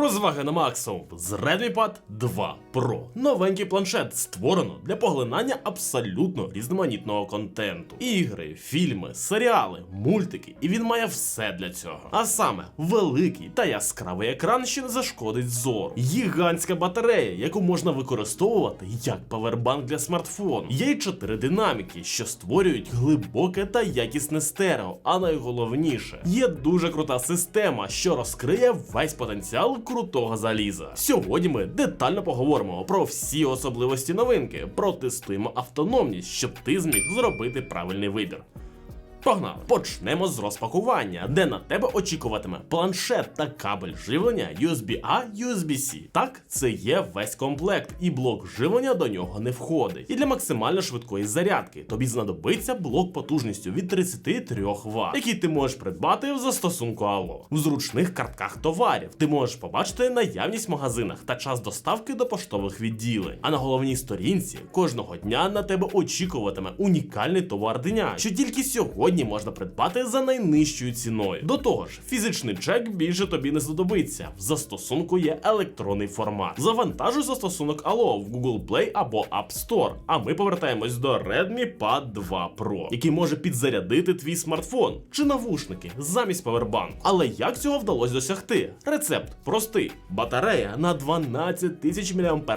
Розваги на максимум з Redmi Pad 2 Pro. Новенький планшет створено для поглинання абсолютно різноманітного контенту. Ігри, фільми, серіали, мультики, і він має все для цього. А саме великий та яскравий екран, що не зашкодить зору, гігантська батарея, яку можна використовувати як павербанк для смартфону. Є й чотири динаміки, що створюють глибоке та якісне стерео. А найголовніше, є дуже крута система, що розкриє весь потенціал крутого заліза. Сьогодні ми детально поговоримо про всі особливості новинки, протестуємо автономність, щоб ти зміг зробити правильний вибір. Погнали! Почнемо з розпакування, де на тебе очікуватиме планшет та кабель живлення USB-A, USB-C. Так, це є весь комплект, і блок живлення до нього не входить. І для максимально швидкої зарядки тобі знадобиться блок потужністю від 33 Вт, який ти можеш придбати в застосунку Allo. В зручних картках товарів ти можеш побачити наявність в магазинах та час доставки до поштових відділень. А на головній сторінці кожного дня на тебе очікуватиме унікальний товар дня, що тільки сьогодні можна придбати за найнижчою ціною. До того ж, фізичний чек більше тобі не знадобиться. В застосунку є електронний формат. Завантажуй застосунок Allo в Google Play або App Store. А ми повертаємось до Redmi Pad 2 Pro, який може підзарядити твій смартфон чи навушники замість павербанку. Але як цього вдалося досягти? Рецепт простий: батарея на 12 тисяч мАч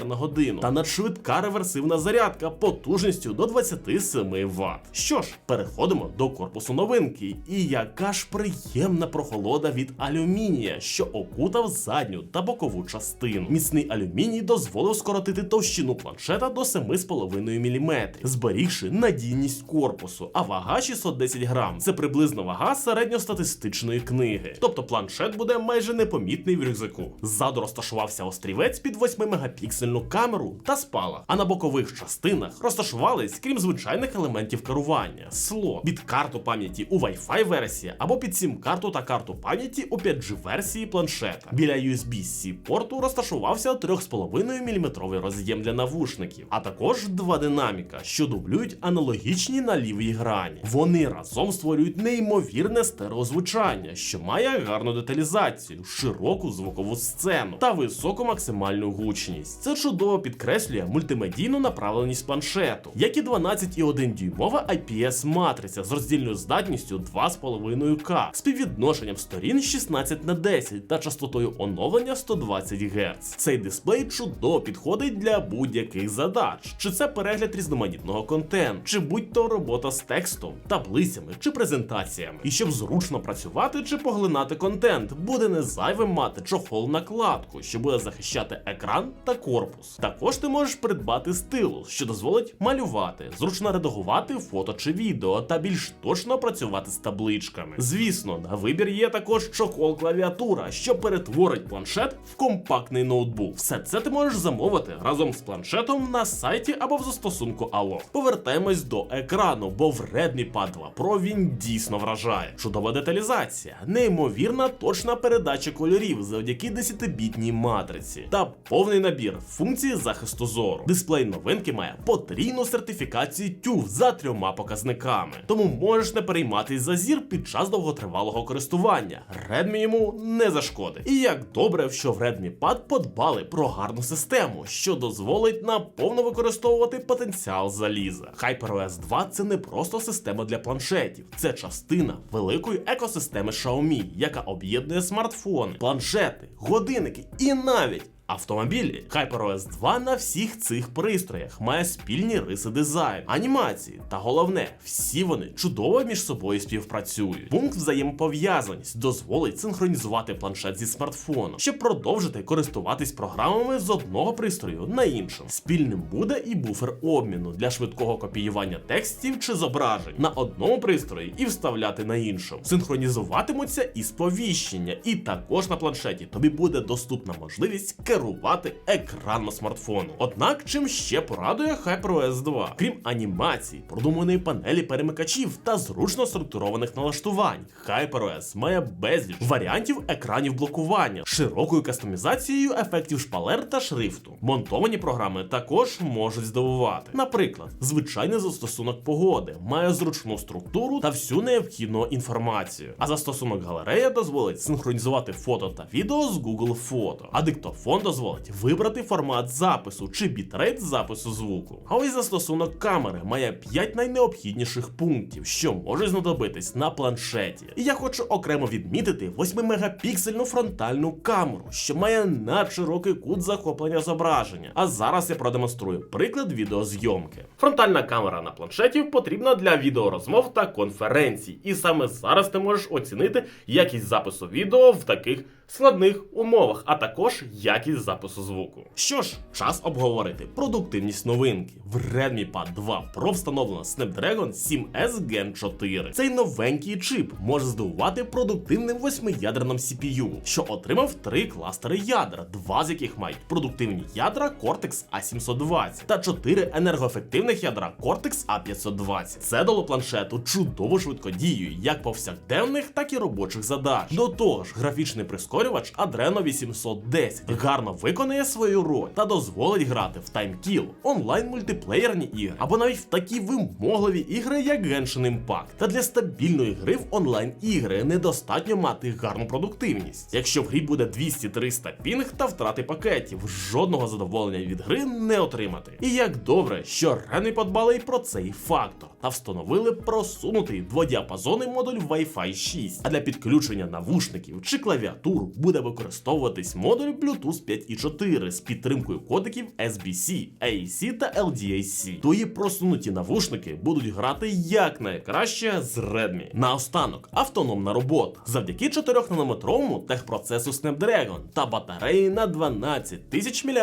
та надшвидка реверсивна зарядка потужністю до 27 Вт. Що ж, переходимо до корпусу новинки. І яка ж приємна прохолода від алюмінія, що окутав задню та бокову частину. Міцний алюміній дозволив скоротити товщину планшета до 7,5 мм, зберігши надійність корпусу, а вага 610 грам. Це приблизно вага середньостатистичної книги. Тобто планшет буде майже непомітний в рюкзаку. Ззаду розташувався острівець під 8-мегапіксельну камеру та спала. А на бокових частинах розташувались, крім звичайних елементів керування, слот під карту пам'яті у Wi-Fi версії або під сім-карту та карту пам'яті у 5G версії планшета. Біля USB-C порту розташувався 3,5 мм роз'єм для навушників, а також два динаміка, що дублюють аналогічні на лівій грані. Вони разом створюють неймовірне стереозвучання, що має гарну деталізацію, широку звукову сцену та високу максимальну гучність. Це чудово підкреслює мультимедійну направленість планшету, як і 12,1 дюймова IPS матриця з роздільною здатністю 2,5К, співвідношенням сторін 16 на 10 та частотою оновлення 120 Гц. Цей дисплей чудово підходить для будь-яких задач, чи це перегляд різноманітного контенту, чи будь-то робота з текстом, таблицями чи презентаціями. І щоб зручно працювати чи поглинати контент, буде не зайвим мати чохол накладку, що буде захищати екран та корпус. Також ти можеш придбати стилус, що дозволить малювати, зручно редагувати фото чи відео та більш точно працювати з табличками. Звісно, на вибір є також чохол клавіатура, що перетворить планшет в компактний ноутбук. Все це ти можеш замовити разом з планшетом на сайті або в застосунку Allo. Повертаємось до екрану, бо в Redmi Pad 2 Pro він дійсно вражає. Чудова деталізація, неймовірна точна передача кольорів завдяки 10-бітній матриці та повний набір функцій захисту зору. Дисплей новинки має потрійну сертифікацію TÜV за трьома показниками, тому можеш не перейматись за зір під час довготривалого користування. Redmi йому не зашкодить. І як добре, що в Redmi Pad подбали про гарну систему, що дозволить наповно використовувати потенціал заліза. HyperOS 2 це не просто система для планшетів, це частина великої екосистеми Xiaomi, яка об'єднує смартфони, планшети, годинники і навіть. Автомобілі HyperOS 2 на всіх цих пристроях має спільні риси дизайну, анімації та головне, всі вони чудово між собою співпрацюють. Пункт взаємопов'язаність дозволить синхронізувати планшет зі смартфоном, щоб продовжити користуватись програмами з одного пристрою на іншому. Спільним буде і буфер обміну для швидкого копіювання текстів чи зображень на одному пристрої і вставляти на іншому. Синхронізуватимуться і сповіщення, і також на планшеті тобі буде доступна можливість керувати екраном смартфону. Однак, чим ще порадує HyperOS 2? Крім анімації, продуманої панелі перемикачів та зручно структурованих налаштувань, HyperOS має безліч варіантів екранів блокування, широкою кастомізацією ефектів шпалер та шрифту. Монтовані програми також можуть здивувати. Наприклад, звичайний застосунок погоди має зручну структуру та всю необхідну інформацію. А застосунок галерея дозволить синхронізувати фото та відео з Google Фото. А диктофон дозволить вибрати формат запису чи бітрейт запису звуку. А ось застосунок камери має 5 найнеобхідніших пунктів, що можуть знадобитись на планшеті. І я хочу окремо відмітити 8-мегапіксельну фронтальну камеру, що має надширокий кут захоплення зображення. А зараз я продемонструю приклад відеозйомки. Фронтальна камера на планшеті потрібна для відеорозмов та конференцій, і саме зараз ти можеш оцінити якість запису відео в таких складних умовах, а також якість запису звуку. Що ж, час обговорити продуктивність новинки. В Redmi Pad 2 Pro встановлено Snapdragon 7S Gen 4. Цей новенький чип може здивувати продуктивним восьмиядерним CPU, що отримав три кластери ядра, два з яких мають продуктивні ядра Cortex A720 та чотири енергоефективних ядра Cortex A520. Це дало планшету чудову швидкодію як повсякденних, так і робочих задач. До того ж, графічний прискорювач Adreno 810 гарно виконує свою роль та дозволить грати в TimeKill, онлайн мультиплеєрні ігри або навіть в такі вимогливі ігри, як Genshin Impact. Та для стабільної гри в онлайн ігри недостатньо мати гарну продуктивність. Якщо в грі буде 200-300 пінг та втрати пакетів, жодного задоволення від гри не отримати. І як добре, що Redmi подбали й про цей фактор та встановили просунутий дводіапазонний модуль Wi-Fi 6. А для підключення навушників чи клавіатур буде використовуватись модуль Bluetooth 5.4 з підтримкою кодеків SBC, AAC та LDAC. Твої просунуті навушники будуть грати якнайкраще з Redmi. Наостанок, автономна робота. Завдяки 4-нанометровому техпроцесу Snapdragon та батареї на 12 тисяч мАч.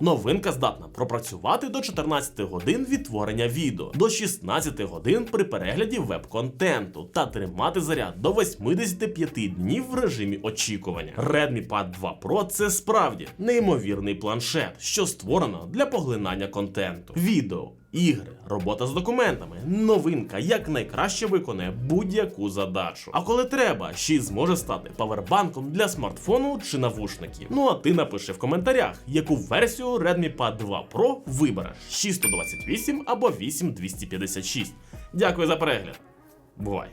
Новинка здатна пропрацювати до 14 годин відтворення відео, до 16 годин при перегляді веб-контенту та тримати заряд до 85 днів в режимі очікування. Redmi Pad 2 Pro це справді неймовірний планшет, що створено для поглинання контенту, відео. Ігри, робота з документами, новинка якнайкраще виконує будь-яку задачу. А коли треба, ще й зможе стати павербанком для смартфону чи навушників. Ну а ти напиши в коментарях, яку версію Redmi Pad 2 Pro вибереш: 6128 або 8256. Дякую за перегляд. Бувай!